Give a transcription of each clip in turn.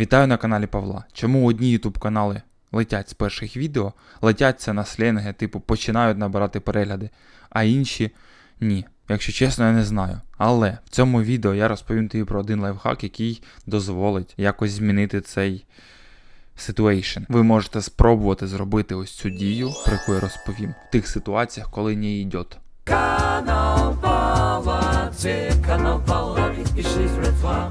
Вітаю на каналі Павла. Чому одні YouTube канали летять з перших відео, летять це на сленги, типу починають набирати перегляди, а інші ні. Якщо чесно, я не знаю. Але в цьому відео я розповім тобі про один лайфхак, який дозволить якось змінити цей ситуейшн. Ви можете спробувати зробити ось цю дію, про яку я розповім, в тих ситуаціях, коли не йде. Канал Павла, це канал Павла.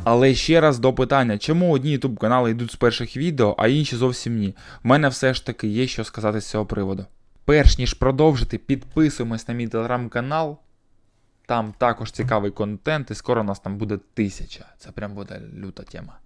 Але ще раз до питання, чому одні YouTube канали йдуть з перших відео, а інші зовсім ні. В мене все ж таки є що сказати з цього приводу. Перш ніж продовжити, підписуємось на мій телеграм-канал. Там також цікавий контент, і скоро нас там буде тисяча. Це прям буде люта тема.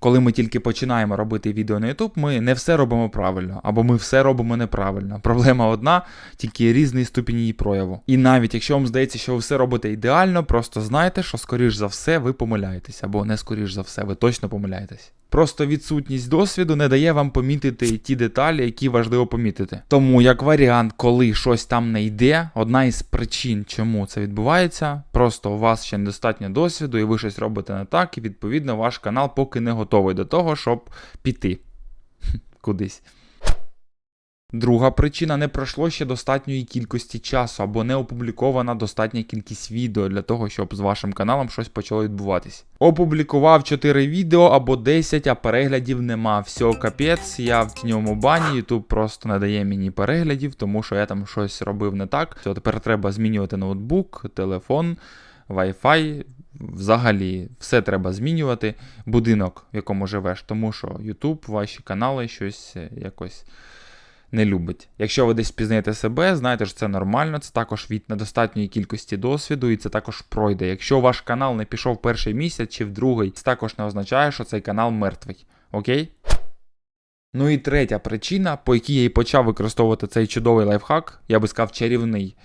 Коли ми тільки починаємо робити відео на YouTube, ми не все робимо правильно, або ми все робимо неправильно. Проблема одна, тільки різний ступінь її прояву. І навіть якщо вам здається, що ви все робите ідеально, просто знайте, що скоріш за все ви помиляєтесь, або не скоріш за все, ви точно помиляєтесь. Просто відсутність досвіду не дає вам помітити ті деталі, які важливо помітити. Тому, як варіант, коли щось там не йде, одна із причин, чому це відбувається, просто у вас ще недостатньо досвіду, і ви щось робите не так, і відповідно ваш канал поки не готовий до того, щоб піти кудись. Друга причина не пройшло ще достатньої кількості часу або не опублікована достатня кількість відео для того, щоб з вашим каналом щось почало відбуватись. Опублікував 4 відео або 10, а переглядів нема. Все, капець, я в тіньому бані, YouTube просто не дає мені переглядів, тому що я там щось робив не так. Все, тепер треба змінювати ноутбук, телефон, Wi-Fi. Взагалі, все треба змінювати. Будинок, в якому живеш, тому що YouTube, ваші канали щось якось не любить. Якщо ви десь пізнаєте себе, знаєте, що це нормально, це також від недостатньої кількості досвіду, і це також пройде. Якщо ваш канал не пішов перший місяць чи в другий, це також не означає, що цей канал мертвий. Окей? Ну і третя причина, по якій я і почав використовувати цей чудовий лайфхак, я би сказав, чарівний.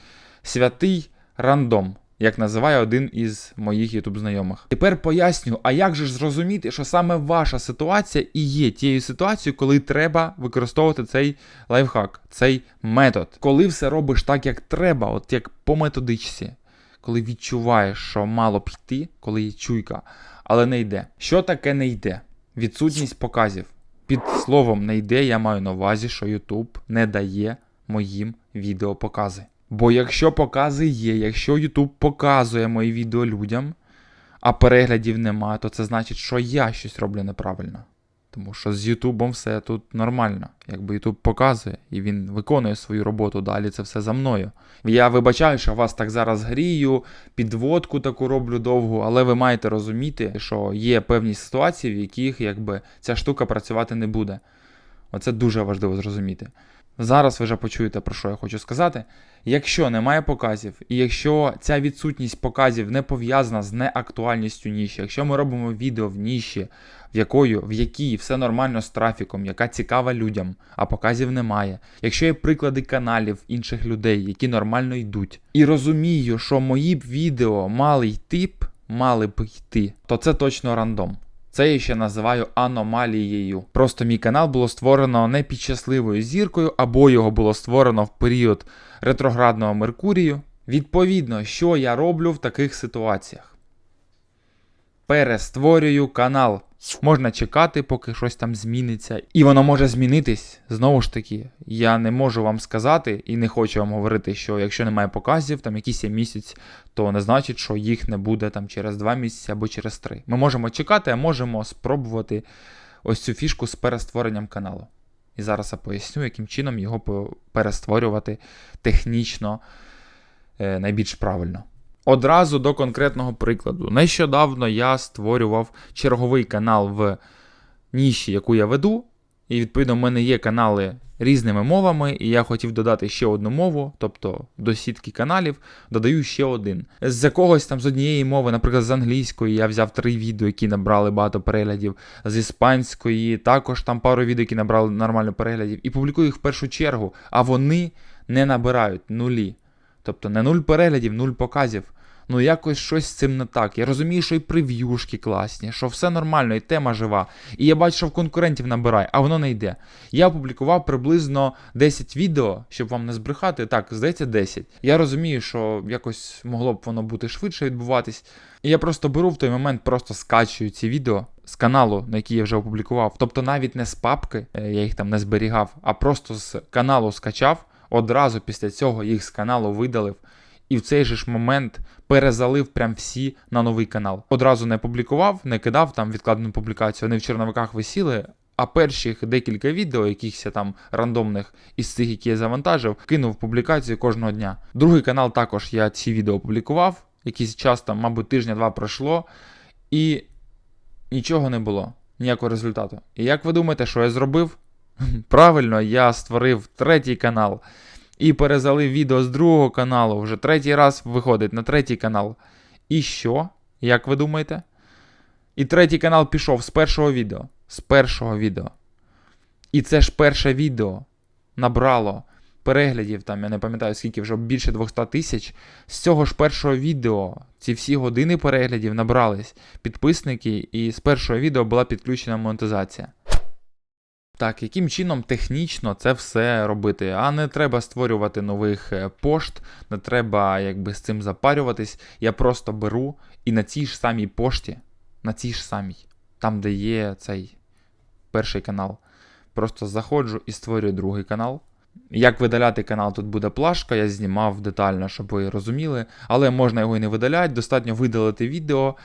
Святий рандом. Як називає один із моїх ютуб знайомих. Тепер поясню, а як же ж зрозуміти, що саме ваша ситуація і є тією ситуацією, коли треба використовувати цей лайфхак, цей метод. Коли все робиш так, як треба, от як по методичці, коли відчуваєш, що мало б йти, коли є чуйка, але не йде. Що таке не йде? Відсутність показів. Під словом не йде, я маю на увазі, що YouTube не дає моїм відео покази. Бо якщо покази є, якщо YouTube показує мої відео людям, а переглядів немає, то це значить, що я щось роблю неправильно. Тому що з Ютубом все тут нормально. Якби Ютуб показує і він виконує свою роботу, далі це все за мною. Я вибачаю, що вас так зараз грію, підводку таку роблю довгу, але ви маєте розуміти, що є певні ситуації, в яких якби ця штука працювати не буде. Оце дуже важливо зрозуміти. Зараз ви вже почуєте, про що я хочу сказати. Якщо немає показів, і якщо ця відсутність показів не пов'язана з неактуальністю ніші, якщо ми робимо відео в ніші, в якою, в якій все нормально з трафіком, яка цікава людям, а показів немає, якщо є приклади каналів інших людей, які нормально йдуть, і розумію, що мої б відео мали йти б, мали б йти, то це точно рандом. Це я ще називаю аномалією. Просто мій канал було створено не під щасливою зіркою, або його було створено в період ретроградного Меркурію. Відповідно, що я роблю в таких ситуаціях? Перестворюю канал. Можна чекати, поки щось там зміниться. І воно може змінитись. Знову ж таки, я не можу вам сказати і не хочу вам говорити, що якщо немає показів, там якийсь є місяць, то не значить, що їх не буде там через два місяці або через три. Ми можемо чекати, а можемо спробувати ось цю фішку з перестворенням каналу. І зараз я поясню, яким чином його перестворювати технічно е, найбільш правильно. Одразу до конкретного прикладу. Нещодавно я створював черговий канал в ніші, яку я веду. І відповідно в мене є канали різними мовами, і я хотів додати ще одну мову, тобто до сітки каналів додаю ще один. З якогось там з однієї мови, наприклад, з англійської, я взяв три відео, які набрали багато переглядів, з іспанської, також там пару відео, які набрали нормально переглядів, і публікую їх в першу чергу, а вони не набирають нулі. Тобто не нуль переглядів, нуль показів. Ну, якось щось з цим не так. Я розумію, що і прев'юшки класні, що все нормально, і тема жива. І я бачу, що в конкурентів набирає, а воно не йде. Я опублікував приблизно 10 відео, щоб вам не збрехати. Так, здається, 10. Я розумію, що якось могло б воно бути швидше відбуватись. І я просто беру в той момент, просто скачую ці відео з каналу, на який я вже опублікував. Тобто навіть не з папки, е, я їх там не зберігав, а просто з каналу скачав. Одразу після цього їх з каналу видалив. І в цей же ж момент перезалив прям всі на новий канал. Одразу не публікував, не кидав там відкладену публікацію, вони в черновиках висіли. А перших декілька відео, якихось там рандомних із цих, які я завантажив, кинув публікацію кожного дня. Другий канал також я ці відео опублікував. Якийсь час там, мабуть, тижня-два пройшло, і нічого не було, ніякого результату. І як ви думаєте, що я зробив? Правильно, я створив третій канал і перезалив відео з другого каналу. Вже третій раз виходить на третій канал. І що? Як ви думаєте? І третій канал пішов з першого відео. З першого відео. І це ж перше відео набрало переглядів, там я не пам'ятаю скільки, вже більше 200 тисяч. З цього ж першого відео ці всі години переглядів набрались підписники, і з першого відео була підключена монетизація. Так, яким чином технічно це все робити? А не треба створювати нових е, пошт, не треба якби з цим запарюватись. Я просто беру і на цій ж самій пошті, на цій ж самій, там, де є цей перший канал, просто заходжу і створюю другий канал. Як видаляти канал, тут буде плашка, я знімав детально, щоб ви розуміли, але можна його і не видаляти, достатньо видалити відео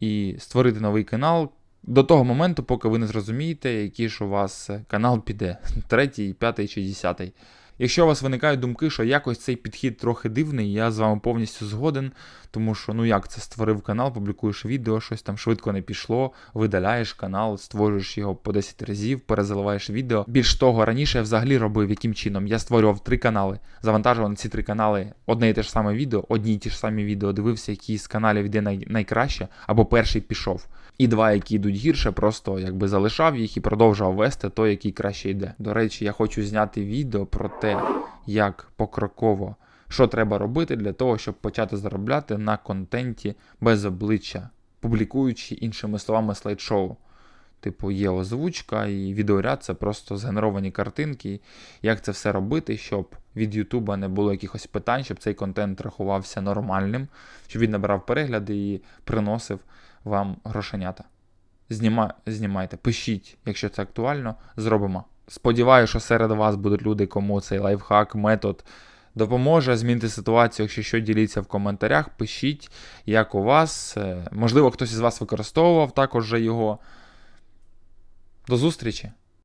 і створити новий канал до того моменту, поки ви не зрозумієте, який ж у вас е, канал піде, третій, п'ятий чи десятий. Якщо у вас виникають думки, що якось цей підхід трохи дивний, я з вами повністю згоден, тому що ну як це створив канал, публікуєш відео, щось там швидко не пішло, видаляєш канал, створюєш його по 10 разів, перезаливаєш відео. Більш того, раніше я взагалі робив яким чином. Я створював три канали, завантажував на ці три канали одне і те ж саме відео, одні й ті ж самі відео, дивився, який з каналів йде най- найкраще, або перший пішов. І два, які йдуть гірше, просто якби залишав їх і продовжував вести той, який краще йде. До речі, я хочу зняти відео про те, як покроково, що треба робити для того, щоб почати заробляти на контенті без обличчя, публікуючи іншими словами слайд-шоу. Типу, є озвучка і відеоряд це просто згенеровані картинки. Як це все робити, щоб від Ютуба не було якихось питань, щоб цей контент рахувався нормальним, щоб він набирав перегляди і приносив вам грошенята. Зніма... Знімайте, пишіть, якщо це актуально, зробимо. Сподіваюся, що серед вас будуть люди, кому цей лайфхак, метод допоможе змінити ситуацію. Якщо що, діліться в коментарях, пишіть, як у вас. Е, Можливо, хтось із вас використовував також його. До зустрічі!